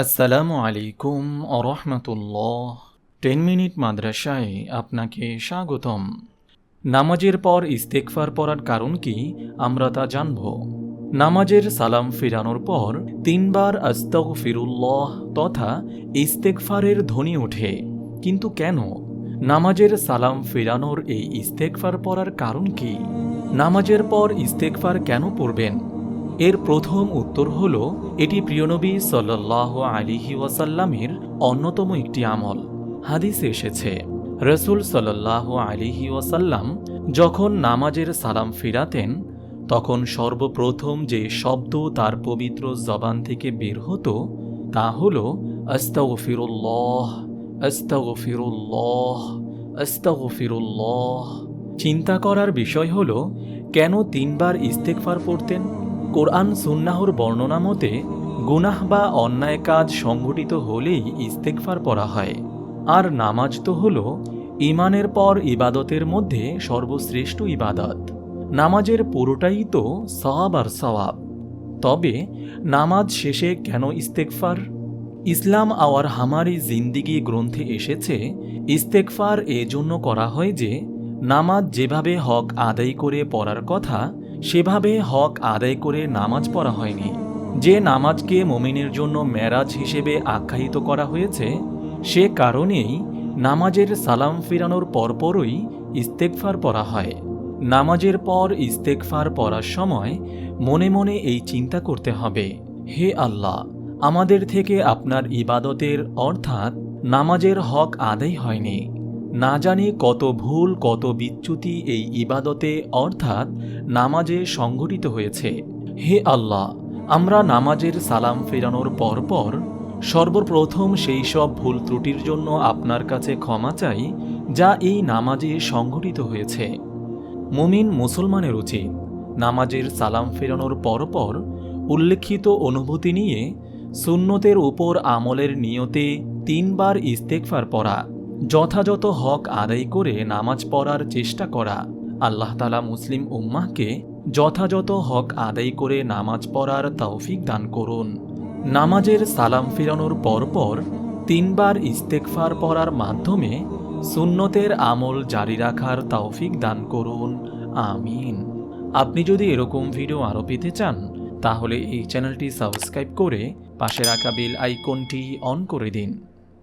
আসসালামু আলাইকুম আরহামতুল্লাহ ten minute মাদ্রাসায় আপনাকে স্বাগতম। নামাজের পর ইস্তেকফার পড়ার কারণ কি আমরা তা জানব। নামাজের সালাম ফিরানোর পর তিনবার আস্তগ ফিরুল্লাহ তথা ইস্তেকফারের ধ্বনি ওঠে। কিন্তু কেন? নামাজের সালাম ফিরানোর এই ইস্তেকফার পড়ার কারণ কি? নামাজের পর ইস্তেকফার কেন পড়বেন? এর প্রথম উত্তর হল, এটি প্রিয়নবী সাল্লাহ আলিহি ওয়াসাল্লামের অন্যতম একটি আমল। হাদিসে এসেছে, রসুল সাল্লাহ আলিহি ওয়াসাল্লাম যখন নামাজের সালাম ফিরাতেন, তখন সর্বপ্রথম যে শব্দ তার পবিত্র জবান থেকে বের হতো, তা হল, আস্তাগফিরুল্লাহ আস্তাগফিরুল্লাহ আস্তাগফিরুল্লাহ। চিন্তা করার বিষয় হল, কেন তিনবার ইস্তেকফার পড়তেন? কোরআন সুন্নাহর বর্ণনা মতে, গুনাহ বা অন্যায় কাজ সংঘটিত হলেই ইস্তেকফার পড়া হয়। আর নামাজ তো হল ইমানের পর ইবাদতের মধ্যে সর্বশ্রেষ্ঠ ইবাদত। নামাজের পুরোটাই তো সওয়াব আর সওয়াব। তবে নামাজ শেষে কেন ইস্তেকফার ইসলাম আওয়ার হামারি জিন্দিগি গ্রন্থে এসেছে ইস্তেকফার এজন্য করা হয় যে, নামাজ যেভাবে হক আদায় করে পড়ার কথা সেভাবে হক আদায় করে নামাজ পড়া হয়নি। যে নামাজকে মমিনের জন্য মেরাজ হিসেবে আখ্যায়িত করা হয়েছে, সে কারণেই নামাজের সালাম ফিরানোর পরপরই ইস্তেকফার পড়া হয়। নামাজের পর ইস্তেকফার পড়ার সময় মনে মনে এই চিন্তা করতে হবে, হে আল্লাহ, আমাদের থেকে আপনার ইবাদতের অর্থাৎ নামাজের হক আদায় হয়নি। না জানি কত ভুল, কত বিচ্যুতি এই ইবাদতে, অর্থাৎ নামাজে সংঘটিত হয়েছে। হে আল্লাহ, আমরা নামাজের সালাম ফেরানোর পরপর সর্বপ্রথম সেই সব ভুল ত্রুটির জন্য আপনার কাছে ক্ষমা চাই, যা এই নামাজে সংঘটিত হয়েছে। মুমিন মুসলমানের উচিত নামাজের সালাম ফেরানোর পরপর উল্লেখিত অনুভূতি নিয়ে সুন্নতের উপর আমলের নিয়তে তিনবার ইস্তেকফার পড়া। যথাযথ হক আদায় করে নামাজ পড়ার চেষ্টা করা। আল্লাহ তালা মুসলিম উম্মাহকে যথাযথ হক আদায় করে নামাজ পড়ার তৌফিক দান করুন। নামাজের সালাম ফিরানোর পরপর তিনবার ইস্তেকফার পড়ার মাধ্যমে সুন্নতের আমল জারি রাখার তৌফিক দান করুন। আমিন। আপনি যদি এরকম ভিডিও আরও পেতে চান, তাহলে এই চ্যানেলটি সাবস্ক্রাইব করে পাশে রাখা বেল আইকনটি অন করে দিন।